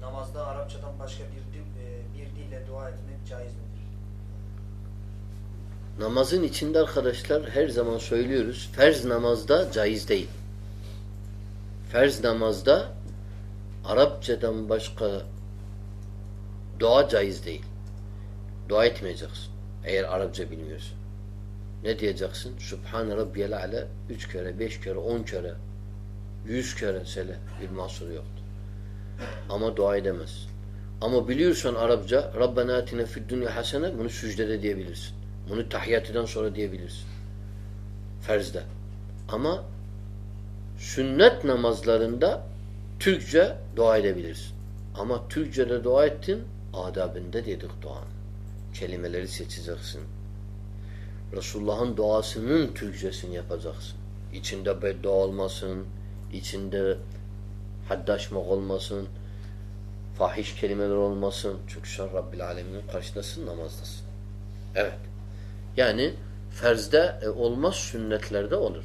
namazda Arapçadan başka bir, e, bir dille dua etmek caiz midir? Namazın içinde arkadaşlar her zaman söylüyoruz. Ferz namazda caiz değil. Ferz namazda Arapçadan başka dua caiz değil. Dua etmeyeceksin. Eğer Arapça bilmiyorsun. Ne diyeceksin? Subhane Rabbiyel A'la üç kere, beş kere, on kere, yüz kere sele. Bir mahsuru yoktur. Ama dua edemezsin. Ama biliyorsan Arapça Rabbena atine fid dünya hasene bunu sücdede diyebilirsin. Bunu tahiyyatiden sonra diyebilirsin. Ferzde. Ama sünnet namazlarında Türkçe dua edebilirsin. Ama Türkçe'de dua ettin adabında dedik duanın. Kelimeleri seçeceksin. Resulullah'ın duasının Türkçesini yapacaksın. İçinde beddua olmasın, içinde haddaşmak olmasın, fahiş kelimeler olmasın. Çünkü sen Rabbil Alemin'in karşısındasın, namazdasın. Evet. Yani ferzde e, olmaz, sünnetlerde olur.